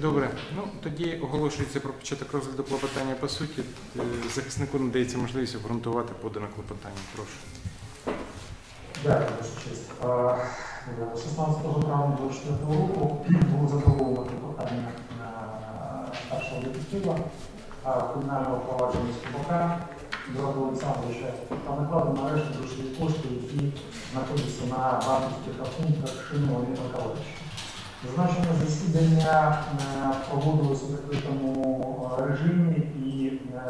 Добре. Ну тоді оголошується про початок розгляду клопотання по суті. Е, Захиснику надається можливість обґрунтувати подане клопотання. Прошу. Дякую, ваша честь. Е, 16 травня 24 року було задоволено клопотання е, старшого детектива е, кримінального провадження Скубака Дорога Олександровича та накладено арешт грошові кошти, які знаходяться на банківських рахунках Леоніда Миколаївича. Зазначене засідання е, проводилося у закритому е, режимі і е,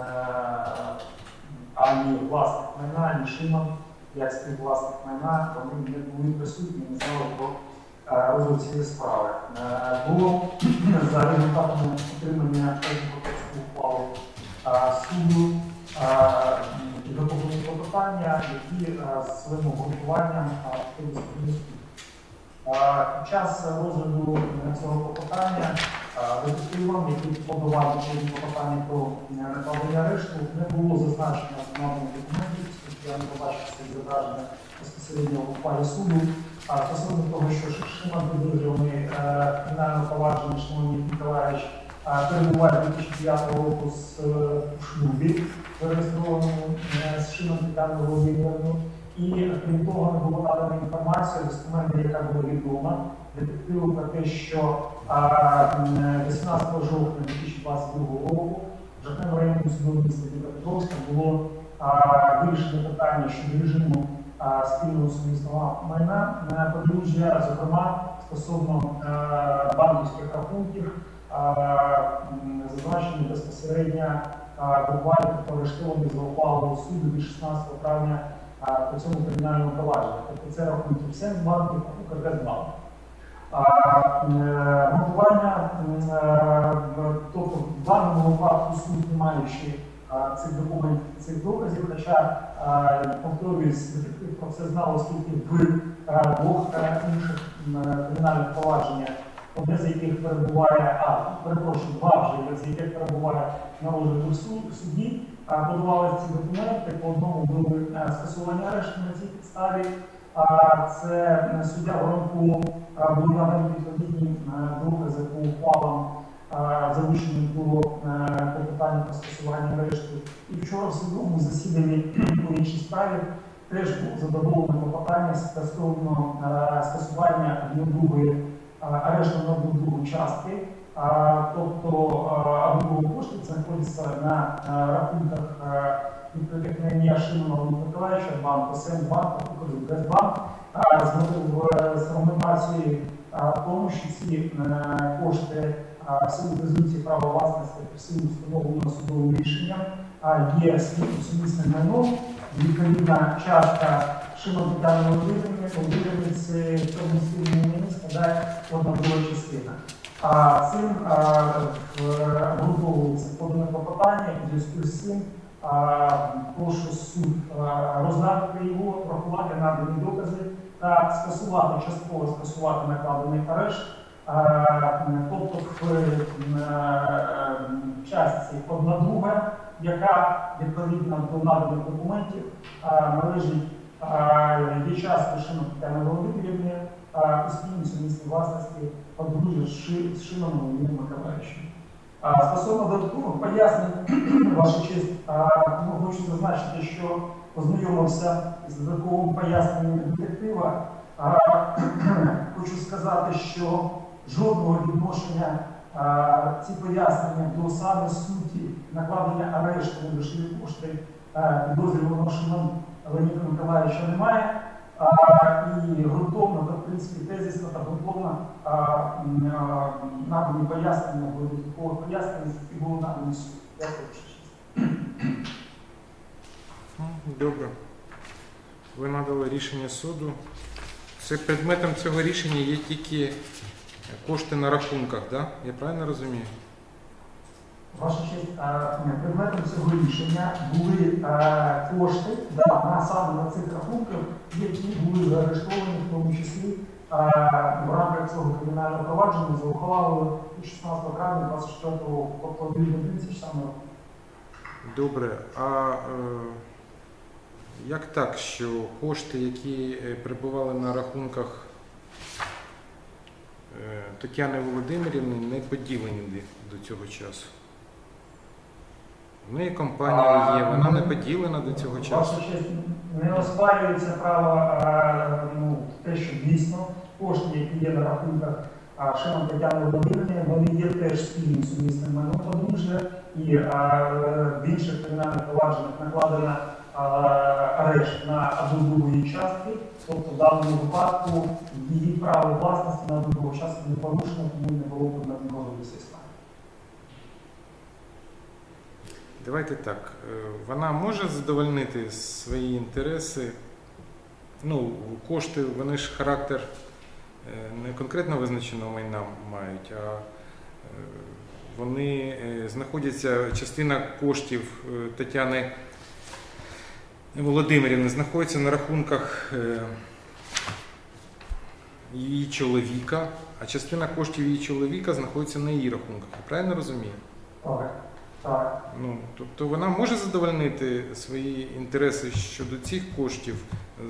ані власник майна, ані Шиман як співвласник майна, вони не були присутні, не знали про е, цієї справи. Було за результатами отримання адвокатської ухвали суду підготовлені клопотання, які своїм обґрунтуванням. Е, Під час розгляду цього клопотання е, детективам, які подавали відповідні клопотання про е, накладення арешту, не було зазначено наданих документів, оскільки я не побачив це зображення безпосередньо в ухвалі суду. А стосовно того, що Шиман підозрюваний е, кримінально проваджений Шимон Ніколаєвич перебуває 2009 року з, е, шлюбі, зареєстрованому з Шимон Тетяною Володимирівною. І крім того, не було надана інформація достеменно, яка була відома детективу про те, що 18 жовтня 2022 року в Жахневому районному суду міста Дніпропетровська було вирішено питання щодо режиму спільного сумісного майна на подружжя, зокрема стосовно банківських рахунків, зазначені безпосередньо а, буквально арештовані за ухвалою суду від 16 травня по цьому кримінальному провадженню. Тобто це рахунки Сенсбанків, Укргазбанк. А, е, Мотивування, м, е, тобто в даному випадку суд, не маючи цих документів, цих доказів, хоча е, детектив про це знав, оскільки в е, двох е, інших е, кримінальних провадженнях, одне з яких перебуває, а перепрошую, два вже з яких перебуває на розгляду в суд- в суді, подавали ці документи, по одному були е, скасовані арешти на цій підставі. А це е, суддя Воронку були надані відповідні е, докази по ухвалам залучені до по питанню про скасування арешту. І вчора в судовому засіданні по іншій справі теж було задоволено е, скасування одної арешту на частки. Тобто або кошти знаходяться на е, рахунках е, відкритих на Миколаївича, банку Сенбанк, Газбанк, з з аргументацією в тому, що ці е, кошти в силу презумпції права власності в силу встановленого судовим рішенням а, є сумісним майном. Відповідна частка Володимирівни, Володимирівни це в цьому спільному майні складає одна друга частина. А цим обґрунтовується подане клопотання і зв'язку з цим прошу суд розглянути його, врахувати надані докази та скасувати, частково скасувати накладений арешт. Тобто в м, е, частці одна друга, яка відповідно до наданих документів належить є часткою Шимон Тетяни Володимирівни а, у спільній сумісній власності подружжя з Ши- з Шимоном Миколаївичем. Стосовно додаткових пояснень, ваша честь, ну, хочу зазначити, що познайомився з додатковим поясненням детектива. Хочу сказати, що жодного відношення ці пояснення до саме суті накладення арешту на грошові кошти підозрюваного Шимон Леоніда Миколаївича немає. І ґрунтовно, та в принципі тезисно та ґрунтовно а, надані пояснення, додаткові пояснення, які були надані суду. Дякую, Добре. Ви надали рішення суду. Це предметом цього рішення є тільки кошти на рахунках, да? Я правильно розумію? Ваша честь, предметом цього рішення були кошти да, на саме на цих рахунках, які були заарештовані в тому числі в рамках цього кримінального провадження за ухвалою 16 травня 24 року, тобто один тисяч саме років. Добре. А е, як так, що кошти, які е, перебували на рахунках е, Тетяни Володимирівни не поділені до цього часу. В неї компанія є, вона не поділена до цього часу. Не оспарюється право, а, ну, те, що дійсно кошти, які є на рахунках а, Шимон Тетяни Володимирівни, вони є теж спільним сумісним майном подружжя, і а, в інших кримінальних провадженнях накладено а, арешт на одну її частки, тобто в даному випадку її право власності на одну частку не порушено, тому не було предметом розгляду цієї справи. Давайте так. е, Вона може задовольнити свої інтереси. Ну, кошти, вони ж характер е, не конкретно визначеного майна мають, а е, вони знаходяться, частина коштів Тетяни Володимирівни знаходиться на рахунках її чоловіка, а частина коштів її чоловіка знаходиться на її рахунках. Я правильно розумію? Так, так. Ну, тобто вона може задовольнити свої інтереси щодо цих коштів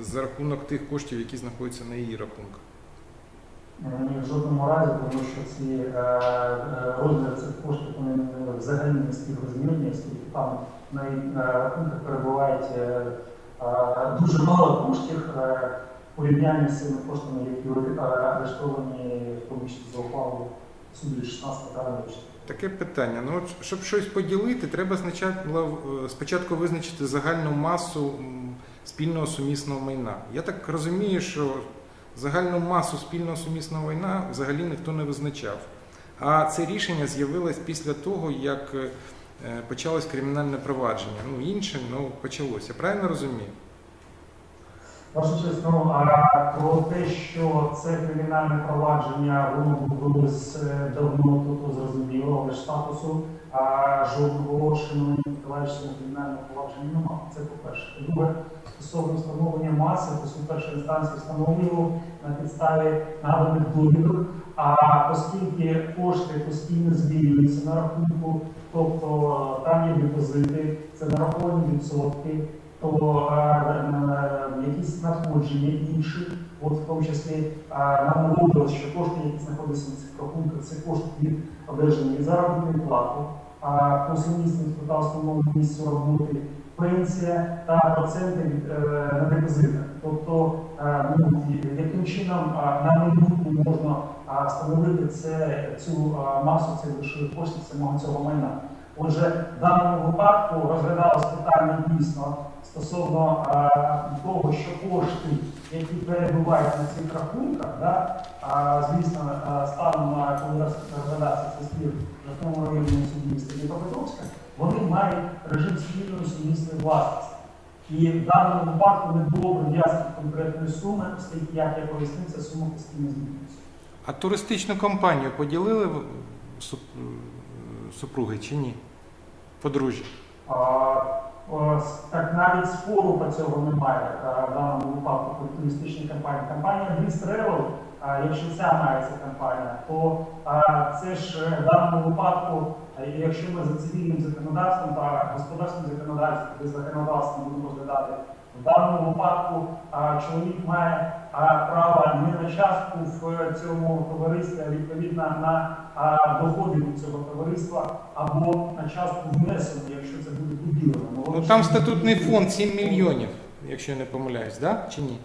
за рахунок тих коштів, які знаходяться на її рахунках. Ні, в жодному разі, тому що ці е, е, розміри цих коштів вони взагалі не співрозмірні, оскільки там на, на рахунках перебувають е, е, дуже мало коштів е, в з цими коштами, які арештовані в тому числі за ухвалою суду 16 травня. Таке питання. Ну, щоб щось поділити, треба спочатку, е, визначити загальну масу спільного сумісного майна. Я так розумію, що загальну масу спільного сумісного майна взагалі ніхто не визначав. А це рішення з'явилось після того, як е, почалось кримінальне провадження. Ну, інше ну, почалося. Правильно розумію? Ваша честь, ну, а про те, що це кримінальне провадження, воно відбулось е, давно, то зрозуміло, але статусу а, жодного Шимона Миколаївського кримінального провадження немає. Це по-перше. По-друге, стосовно встановлення маси, то суд першої інстанції встановлював на підставі наданих довідок, а оскільки кошти постійно звільнюються на рахунку, тобто там є депозити, це нараховані відсотки, то е, якісь надходження інші, от в тому числі нам доводилось, що кошти, які знаходяться на цих рахунках, це кошти від одержання заробітної плати, по сумісництву та місцю роботи, пенсія та проценти від, е, на депозитах. Тобто, ну, яким чином на майбутнє можна встановити цю масу цих грошових коштів самого цього майна. Отже, в даному випадку розглядалось питання дійсно стосовно е, того, що кошти, які перебувають на цих рахунках, да, а, звісно, е, станом на коли роз- розглядався цей спір в Жовтному районному Дніпропетровська, вони мають режим спільної сумісної власності. І в даному випадку не було прив'язки конкретної суми, оскільки, як я пояснив, ця сума постійно змінюється. А туристичну компанію поділили суп- супруги чи ні? Подружжя. А, Так навіть спору по цього немає в даному випадку туристичній компанії. Компанія Breeze Travel, а, якщо ця мається компанія, то це ж е, в даному випадку, якщо ми за цивільним законодавством та господарським законодавством, законодавством будемо розглядати, в даному випадку а, чоловік має а, право не на частку в цьому товаристві, а відповідно на а, доходи від цього товариства або на частку внесену, якщо це буде поділено. Ну там статутний фонд 7 мільйонів, якщо я не помиляюсь, да? чи ні?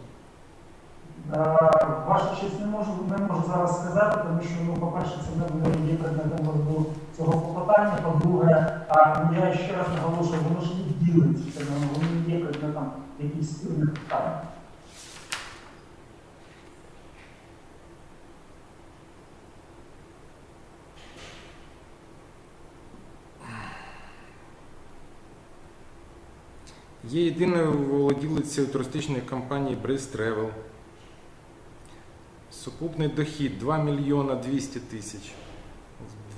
Ваша честь не можу, не можу зараз сказати, тому що, ну, по-перше, це не є предметом розгляду цього клопотання. По-друге, я ще раз наголошую, воно ж не ділиться, воно воно не є предметом якихось спільних питань. Є єдиною володілицею туристичної компанії Breeze Travel. Сукупний дохід 2 мільйона 200 тисяч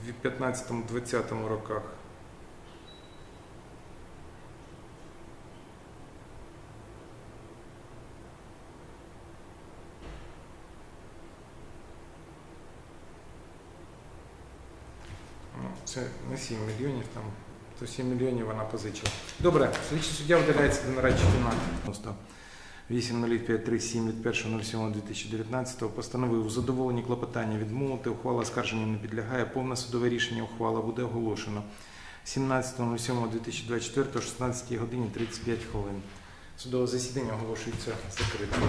в 15-20 роках. Ну, Це не 7 мільйонів, там то 7 мільйонів вона позичила. Добре, слідчий суддя видаляється до нарадчої кімнати. 80537 від 1.07.2019 постановив у задоволенні клопотання відмовити. Ухвала оскарженню не підлягає. Повне судове рішення ухвала буде оголошено 17.07.2024 о 16 годині 35 хвилин. Судове засідання оголошується закритим.